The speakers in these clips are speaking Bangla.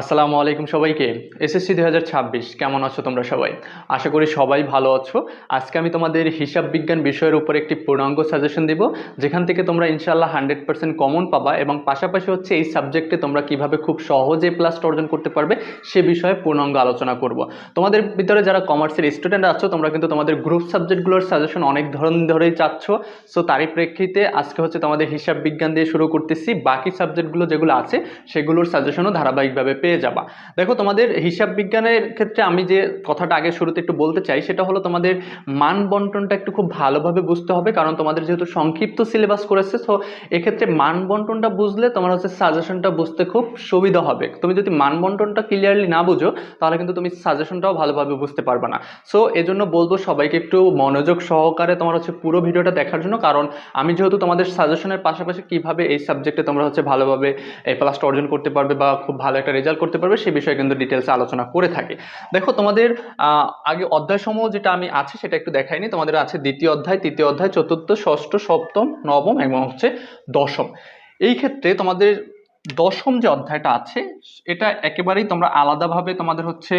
আসসালামু আলাইকুম সবাইকে। এসএসসি দুই হাজার ছাব্বিশ, কেমন আছো তোমরা সবাই? আশা করি সবাই ভালো আছো। আজকে আমি তোমাদের হিসাব বিজ্ঞান বিষয়ের উপর একটি পূর্ণাঙ্গ সাজেশন দিব, যেখান থেকে তোমরা ইনশাল্লাহ হান্ড্রেড পার্সেন্ট কমন পাবা এবং পাশাপাশি হচ্ছে এই সাবজেক্টে তোমরা কীভাবে খুব সহজে প্লাস অর্জন করতে পারবে, সে বিষয়ে পূর্ণাঙ্গ আলোচনা করব। তোমাদের ভিতরে যারা কমার্সের স্টুডেন্ট আছো, তোমরা কিন্তু তোমাদের গ্রুপ সাবজেক্টগুলোর সাজেশন অনেক ধরন ধরেই চাচ্ছ। সো তারই প্রেক্ষিতে আজকে হচ্ছে তোমাদের হিসাব বিজ্ঞান দিয়ে শুরু করতেছি। বাকি সাবজেক্টগুলো যেগুলো আছে, সেগুলোর সাজেশনও ধারাবাহিকভাবে পেয়ে যাবা। দেখো, তোমাদের হিসাব বিজ্ঞানের ক্ষেত্রে আমি যে কথাটা আগে শুরুতে একটু বলতে চাই, সেটা হলো তোমাদের মান বন্টনটা একটু খুব ভালোভাবে বুঝতে হবে, কারণ তোমাদের যেহেতু সংক্ষিপ্ত সিলেবাস করেছে সো এক্ষেত্রে মান বন্টনটা বুঝলে তোমার হচ্ছে সাজেশনটা বুঝতে খুব সুবিধা হবে। তুমি যদি মান বন্টনটা ক্লিয়ারলি না বুঝো, তাহলে কিন্তু তুমি সাজেশনটাও ভালোভাবে বুঝতে পারবে না। সো এজন্য বলব সবাইকে একটু মনোযোগ সহকারে তোমার হচ্ছে পুরো ভিডিওটা দেখার জন্য, কারণ আমি যেহেতু তোমাদের সাজেশনের পাশাপাশি কীভাবে এই সাবজেক্টে তোমরা হচ্ছে ভালোভাবে এই প্লাসটা অর্জন করতে পারবে, বা খুব ভালো একটা রেজাল্ট করতে পারবে, সে বিষয়ে কিন্তু ডিটেলসে আলোচনা করে থাকে। দেখো, তোমাদের আগে অধ্যায়সমূহ যেটা আমি আছে সেটা একটু দেখাইনি। তোমাদের আছে দ্বিতীয় অধ্যায়, তৃতীয় অধ্যায়, চতুর্থ, ষষ্ঠ, সপ্তম, নবম এবং হচ্ছে দশম। এই ক্ষেত্রে তোমাদের দশম যে অধ্যায়টা আছে, এটা একেবারেই তোমরা আলাদাভাবে তোমাদের হচ্ছে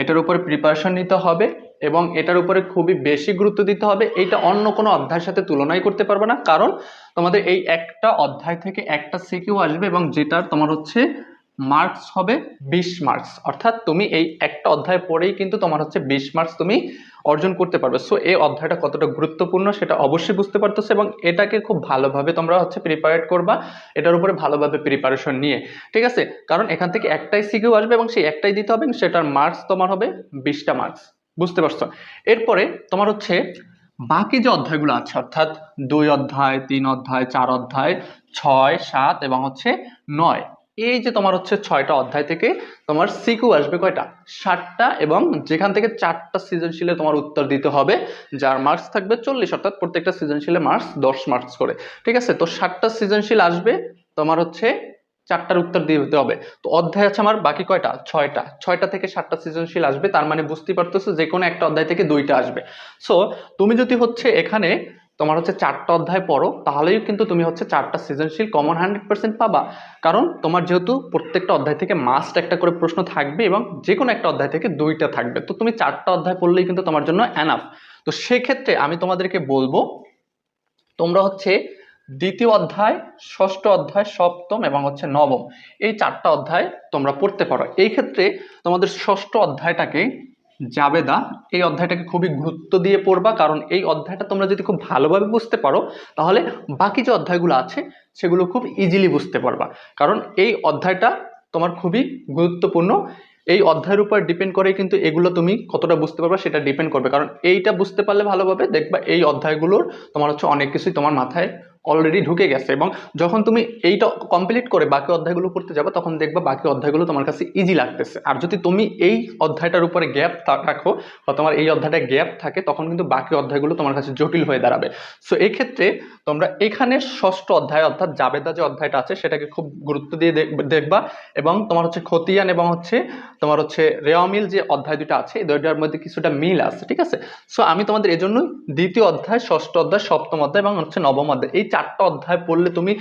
এটার উপরে প্রিপারেশন নিতে হবে এবং এটার উপরে খুবই বেশি গুরুত্ব দিতে হবে। এইটা অন্য কোনো অধ্যায়ের সাথে তুলনাই করতে পারবে না। কারণ তোমাদের এই একটা অধ্যায় থেকে একটা সিকিউ আসবে এবং যেটার তোমার হচ্ছে মার্কস হবে বিশ মার্কস। অর্থাৎ তুমি এই একটা অধ্যায় পড়েই কিন্তু তোমার হচ্ছে বিশ মার্কস তুমি অর্জন করতে পারবে। সো এই অধ্যায়টা কতটা গুরুত্বপূর্ণ সেটা অবশ্যই বুঝতে পারতেছো এবং এটাকে খুব ভালোভাবে তোমরা হচ্ছে প্রিপারেট করবা, এটার উপরে ভালোভাবে প্রিপারেশন নিয়ে। ঠিক আছে? কারণ এখান থেকে একটাই সিকিউ আসবে এবং সেই একটাই দিতে হবে সেটার মার্কস তোমার হবে বিশটা মার্কস। বুঝতে পারছ? এরপরে তোমার হচ্ছে বাকি যে অধ্যায়গুলো আছে, অর্থাৎ দুই অধ্যায়, তিন অধ্যায়, চার অধ্যায়, ছয়, সাত এবং হচ্ছে নয়। এই যে তোমার হচ্ছে ছয়টা অধ্যায় থেকে তোমার সিকিউ আসবে কয়টা? ষাটটা এবং যেখান থেকে চারটা সৃজনশীলে তোমার উত্তর দিতে হবে, যার মার্কস থাকবে চল্লিশ, অর্থাৎ প্রত্যেকটা সৃজনশীলে মার্কস দশ মার্কস করে। ঠিক আছে? তো ষাটটা সৃজনশীল আসবে, তোমার হচ্ছে চারটার উত্তর দিয়ে দিতে হবে। তো অধ্যায় আছে আমার, বাকি কয়টা? ছয়টা। ছয়টা থেকে সাতটা সৃজনশীল আসবে, তার মানে বুঝতেই পারতেছো যে কোনো একটা অধ্যায় থেকে দুইটা আসবে। সো তুমি যদি হচ্ছে এখানে তোমার হচ্ছে চারটা অধ্যায় পড়ো, তাহলেই কিন্তু তুমি হচ্ছে চারটা সৃজনশীল কমন হান্ড্রেড পার্সেন্ট পাবা। কারণ তোমার যেহেতু প্রত্যেকটা অধ্যায় থেকে মাস্ট একটা করে প্রশ্ন থাকবে এবং যে কোনো একটা অধ্যায় থেকে দুইটা থাকবে। তো তুমি চারটা অধ্যায় পড়লেই কিন্তু তোমার জন্য অ্যানাফ তো সেক্ষেত্রে আমি তোমাদেরকে বলব, তোমরা হচ্ছে দ্বিতীয় অধ্যায়, ষষ্ঠ অধ্যায়, সপ্তম এবং হচ্ছে নবম, এই চারটা অধ্যায় তোমরা পড়তে পারো। এই ক্ষেত্রে তোমাদের ষষ্ঠ অধ্যায়টাকে জাবেদা, এই অধ্যায়টাকে খুবই গুরুত্ব দিয়ে পড়বা। কারণ এই অধ্যায়টা তোমরা যদি খুব ভালোভাবে বুঝতে পারো, তাহলে বাকি যে অধ্যায়গুলো আছে, সেগুলো খুব ইজিলি বুঝতে পারবা। কারণ এই অধ্যায়টা তোমার খুবই গুরুত্বপূর্ণ। এই অধ্যায়ের উপর ডিপেন্ড করে কিন্তু এগুলো তুমি কতটা বুঝতে পারবে, সেটা ডিপেন্ড করবে। কারণ এইটা বুঝতে পারলে ভালোভাবে দেখবা এই অধ্যায়গুলোর তোমার হচ্ছে অনেক কিছুই তোমার মাথায় অলরেডি ঢুকে গেছে এবং যখন তুমি এইটা কমপ্লিট করে বাকি অধ্যায়গুলো পড়তে যাবে, তখন দেখবা বাকি অধ্যায়গুলো তোমার কাছে ইজি লাগতেছে। আর যদি তুমি এই অধ্যায়টার উপরে গ্যাপ রাখো বা তোমার এই অধ্যায়টা গ্যাপ থাকে, তখন কিন্তু বাকি অধ্যায়গুলো তোমার কাছে জটিল হয়ে দাঁড়াবে। সো এই ক্ষেত্রে তোমরা এখানে ষষ্ঠ অধ্যায় অর্থাৎ জাবেদা যে অধ্যায়টা আছে, সেটাকে খুব গুরুত্ব দিয়ে দেখবা এবং তোমার হচ্ছে খতিয়ান এবং হচ্ছে, তোমার হচ্ছে রেওয়ামিল যে অধ্যায় দুটো আছে, এই দুইটার মধ্যে কিছুটা মিল আছে, ঠিক আছে? সো আমি তোমাদের এজন্যই দ্বিতীয় অধ্যায়, ষষ্ঠ অধ্যায়, সপ্তম অধ্যায় এবং হচ্ছে নবম অধ্যায়, এই চারটা অধ্যায় পড়লে তুমি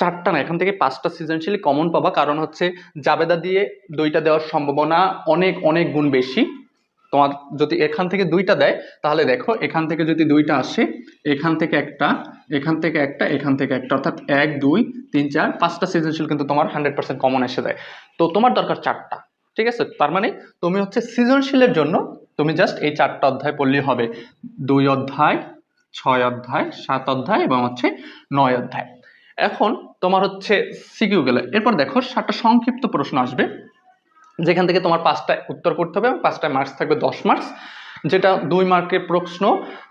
চারটা না, এখান থেকে পাঁচটা সৃজনশীল কমন পাবা। কারণ হচ্ছে জাবেদা দিয়ে দুইটা দেওয়ার সম্ভাবনা অনেক অনেক গুণ বেশি। তোমার যদি এখান থেকে দুইটা দেয়, তাহলে দেখো, এখান থেকে যদি দুইটা আসে, এখান থেকে একটা, এখান থেকে একটা, এখান থেকে একটা, অর্থাৎ এক, দুই, তিন, চার, পাঁচটা সৃজনশীল কিন্তু তোমার হান্ড্রেড পার্সেন্ট কমন এসে দেয় তো তোমার দরকার চারটা, ঠিক আছে? তার মানে তুমি হচ্ছে সৃজনশীলের জন্য তুমি জাস্ট এই চারটা অধ্যায় পড়লেই হবে। দুই অধ্যায় ছয় অধ্যায়, সাত অধ্যায় এবং হচ্ছে নয় অধ্যায়। এখন তোমার হচ্ছে সিকিউ গেলে। এরপর দেখো, সাতটা সংক্ষিপ্ত প্রশ্ন আসবে। যেখান থেকে তোমার পাঁচটা উত্তর করতে হবে এবং পাঁচটায় মার্কস থাকবে দশ মার্কস যেটা দুই মার্কের প্রশ্ন।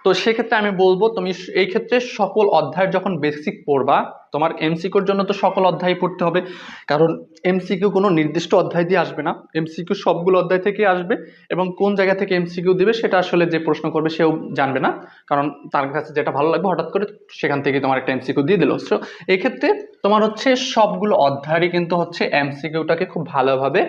তো সেক্ষেত্রে আমি বলব, তুমি এই ক্ষেত্রে সকল অধ্যায়ের যখন বেসিক পড়বা, তোমার এমসিকিউর জন্য তো সকল অধ্যায় পড়তে হবে। কারণ এমসিকিউ কোনো নির্দিষ্ট অধ্যায় দিয়ে আসবে না। এমসিকিউ সবগুলো অধ্যায় থেকে আসবে এবং কোন জায়গা থেকে এমসিকিউ দিবে সেটা আসলে যে প্রশ্ন করবে সেও জানবে না। কারণ তার কাছে যেটা ভালো লাগবে হঠাৎ করে সেখান থেকে তোমার একটা এমসিকিউ দিয়ে দিল। সো এক্ষেত্রে তোমার হচ্ছে সবগুলো অধ্যায়েরই কিন্তু হচ্ছে এমসিকিউটাকে খুব ভালোভাবে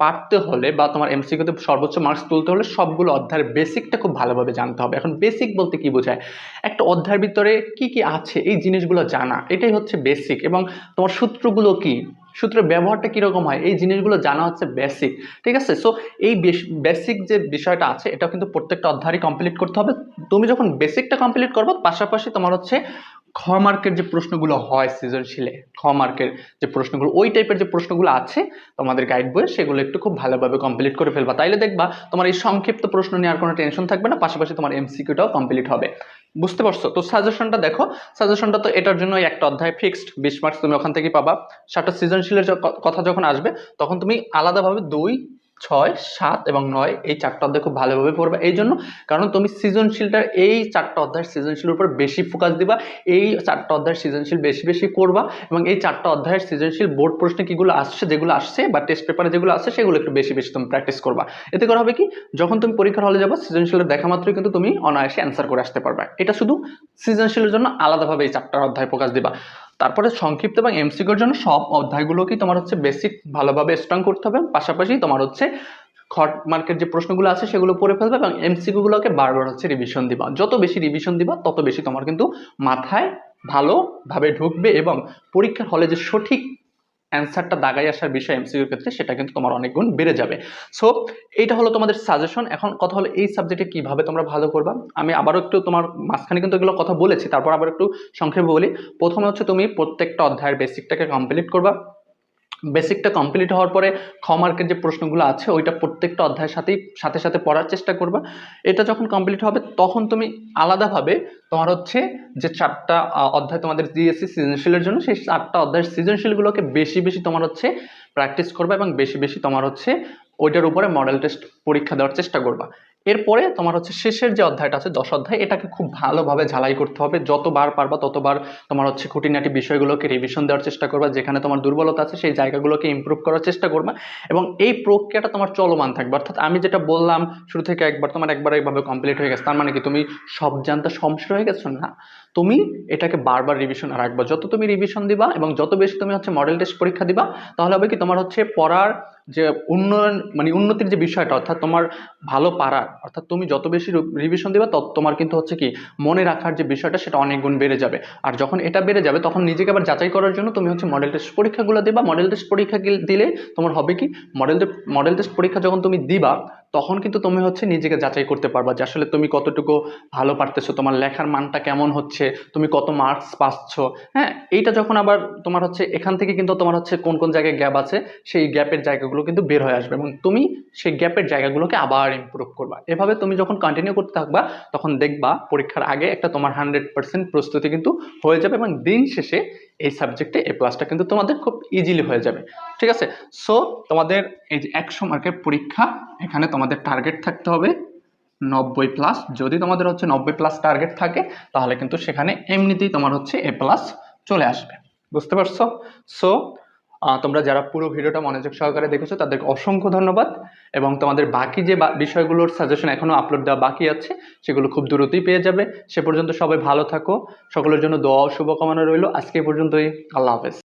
পারতে হলে বা তোমার এমসিকিউতে সর্বোচ্চ মার্কস তুলতে হলে সবগুলো অধ্যায়ের বেসিকটা খুব ভালোভাবে জানতে হবে। এখন বেসিক বলতে কি বোঝায়? একটা অধ্যায়ের ভিতরে কি কি আছে, এই জিনিসগুলো জানা, এটাই হচ্ছে বেসিক এবং তোমার সূত্রগুলো কি? সূত্রের ব্যবহারটা কীরকম হয়? এই জিনিসগুলো জানা হচ্ছে বেসিক ঠিক আছে? সো এই বেসিক যে বিষয়টা আছে এটা কিন্তু প্রত্যেকটা অধ্যায়ই কমপ্লিট করতে হবে। তুমি যখন বেসিকটা কমপ্লিট করব, পাশাপাশি তোমার হচ্ছে খ মার্কের যে প্রশ্নগুলো হয় সৃজনশীলে, খ মার্কের যে প্রশ্নগুলো, ওই টাইপের যে প্রশ্নগুলো আছে, তোমাদের গাইড বইয়ে সেগুলো একটু খুব ভালোভাবে কমপ্লিট করে ফেলবা। তাইলে দেখবা তোমার এই সংক্ষিপ্ত প্রশ্ন নেওয়ার কোনো টেনশন থাকবে না, পাশাপাশি তোমার এমসিকিউটাও কমপ্লিট হবে। বুঝতে পারছ? তো সাজেশনটা দেখো সাজেশনটা তো এটার জন্য একটা অধ্যায় ফিক্সড বিশ মার্কস তুমি ওখান থেকে পাবা। সাতটা সৃজনশীলের কথা যখন আসবে, তখন তুমি আলাদাভাবে দুই ছয়, সাত এবং নয় এই চারটা অধ্যায় খুব ভালোভাবে পড়বে। এই জন্য কারণ তুমি সৃজনশীলটার এই চারটা অধ্যায়ের সৃজনশীলের উপর বেশি ফোকাস দিবা, এই চারটা অধ্যায়ের সৃজনশীল বেশি বেশি করবা এবং এই চারটা অধ্যায়ের সৃজনশীল বোর্ড প্রশ্নে কিগুলো আসছে যেগুলো আসছে বা টেস্ট পেপারে যেগুলো আসছে সেগুলো একটু বেশি বেশি তুমি প্র্যাকটিস করবা। এতে করা হবে কি, যখন তুমি পরীক্ষার হলে যাব, সৃজনশীলের দেখা মাত্রই কিন্তু তুমি অনায়াসে অ্যান্সার করে আসতে পারবে। এটা শুধু সৃজনশীলের জন্য আলাদাভাবে এই চারটা অধ্যায় ফোকাস দিবা। তারপরে সংক্ষিপ্ত এবং এমসিকিউর জন্য সব অধ্যায়গুলোকেই তোমার হচ্ছে বেসিক ভালোভাবে স্ট্রং করতে হবে। পাশাপাশি তোমার হচ্ছে খট মার্কের যে প্রশ্নগুলো আছে সেগুলো পড়ে ফেলবে এবং এমসিকিউগুলোকে বারবার হচ্ছে রিভিশন দিবা। যত বেশি রিভিশন দিবা, তত বেশি তোমার কিন্তু মাথায় ভালোভাবে ঢুকবে এবং পরীক্ষার হলে যে সঠিক অ্যান্সারটা দাগাই আসার বিষয় এমসিকিউর ক্ষেত্রে, সেটা কিন্তু তোমার অনেক গুণ বেড়ে যাবে। সো এইটা হলো তোমাদের সাজেশন এখন কথা হলো, এই সাবজেক্টে কীভাবে তোমরা ভালো করবা? আমি আবারও একটু তোমার মাঝখানে কিন্তু এগুলো কথা বলেছি, তারপর আবার একটু সংক্ষেপে বলি। প্রথমে হচ্ছে তুমি প্রত্যেকটা অধ্যায়ের বেসিকটাকে কমপ্লিট করবা। বেসিকটা কমপ্লিট হওয়ার পরে খ মার্কের যে প্রশ্নগুলো আছে, ওইটা প্রত্যেকটা অধ্যায়ের সাথেই, সাথে সাথে পড়ার চেষ্টা করবা। এটা যখন কমপ্লিট হবে, তখন তুমি আলাদাভাবে তোমার হচ্ছে যে চারটা অধ্যায় তোমাদের দিয়েছি সৃজনশীলের জন্য, সেই চারটা অধ্যায়ের সৃজনশীলগুলোকে বেশি বেশি তোমার হচ্ছে প্র্যাকটিস করবা এবং বেশি বেশি তোমার হচ্ছে ওইটার উপরে মডেল টেস্ট পরীক্ষা দেওয়ার চেষ্টা করবা। এরপরে তোমার হচ্ছে শেষের যে অধ্যায়টা আছে, দশ অধ্যায়, এটাকে খুব ভালোভাবে ঝালাই করতে হবে। যতবার পারবা ততবার তোমার হচ্ছে খুঁটিনাটি বিষয়গুলোকে রিভিশন দেওয়ার চেষ্টা করবা, যেখানে তোমার দুর্বলতা আছে সেই জায়গাগুলোকে ইমপ্রুভ করার চেষ্টা করবা এবং এই প্রক্রিয়াটা তোমার চলমান থাকবে। অর্থাৎ আমি যেটা বললাম শুরু থেকে একবার, তোমার একবার এইভাবে কমপ্লিট হয়ে গেছে। তার মানে কি, তুমি সব জানতে সমস্যা হয়ে গেছো? না। তুমি এটাকে বারবার রিভিশন রাখবা। যত তুমি রিভিশন দিবা এবং যত বেশি তুমি হচ্ছে মডেল টেস্ট পরীক্ষা দিবা, তাহলে হবে কি, তোমার হচ্ছে পড়ার যে উন্নয়ন মানে উন্নতির যে বিষয়টা, অর্থাৎ তোমার ভালো পারার, অর্থাৎ তুমি যত বেশি রিভিশন দেবে, তত তোমার কিন্তু হচ্ছে কি, মনে রাখার যে বিষয়টা, সেটা অনেক গুণ বেড়ে যাবে। আর যখন এটা বেড়ে যাবে, তখন নিজেকে আবার যাচাই করার জন্য তুমি হচ্ছে মডেল টেস্ট পরীক্ষাগুলো দেবা। মডেল টেস্ট পরীক্ষা দিলে তোমার হবে কি মডেল মডেল টেস্ট পরীক্ষা যখন তুমি দিবা তখন কিন্তু তুমি হচ্ছে নিজেকে যাচাই করতে পারবা যে আসলে তুমি কতটুকু ভালো পারতেছো, তোমার লেখার মানটা কেমন হচ্ছে, তুমি কত মার্কস পাচ্ছ। হ্যাঁ এইটা যখন আবার তোমার হচ্ছে এখান থেকে কিন্তু তোমার হচ্ছে কোন কোন জায়গায় গ্যাপ আছে, সেই গ্যাপের জায়গাগুলো কিন্তু বের হয়ে আসবে এবং তুমি সেই গ্যাপের জায়গাগুলোকে আবার ইমপ্রুভ করবা। এভাবে তুমি যখন কন্টিনিউ করতে থাকবা, তখন দেখবা পরীক্ষার আগে একটা তোমার হান্ড্রেড পার্সেন্ট প্রস্তুতি কিন্তু হয়ে যাবে এবং দিন শেষে এই সাবজেক্টে এ প্লাসটা কিন্তু তোমাদের খুব ইজিলি হয়ে যাবে। ঠিক আছে? সো তোমাদের এই যে একশো মার্কের পরীক্ষা, এখানে তোমাদের টার্গেট থাকতে হবে নব্বই প্লাস যদি তোমাদের হচ্ছে নব্বই প্লাস টার্গেট থাকে, তাহলে কিন্তু সেখানে এমনিতেই তোমার হচ্ছে এ প্লাস চলে আসবে। বুঝতে পারছ? সো তোমরা যারা পুরো ভিডিওটা মনোযোগ সহকারে দেখেছ, তাদেরকে অসংখ্য ধন্যবাদ। এবং তোমাদের বাকি যে বিষয়গুলোর সাজেশন এখনও আপলোড দেওয়া বাকি আছে, সেগুলো খুব দ্রুতই পেয়ে যাবে। সে পর্যন্ত সবাই ভালো থাকো। সকলের জন্য দোয়া ও শুভকামনা রইল। আজকে পর্যন্তই। আল্লাহ হাফেজ।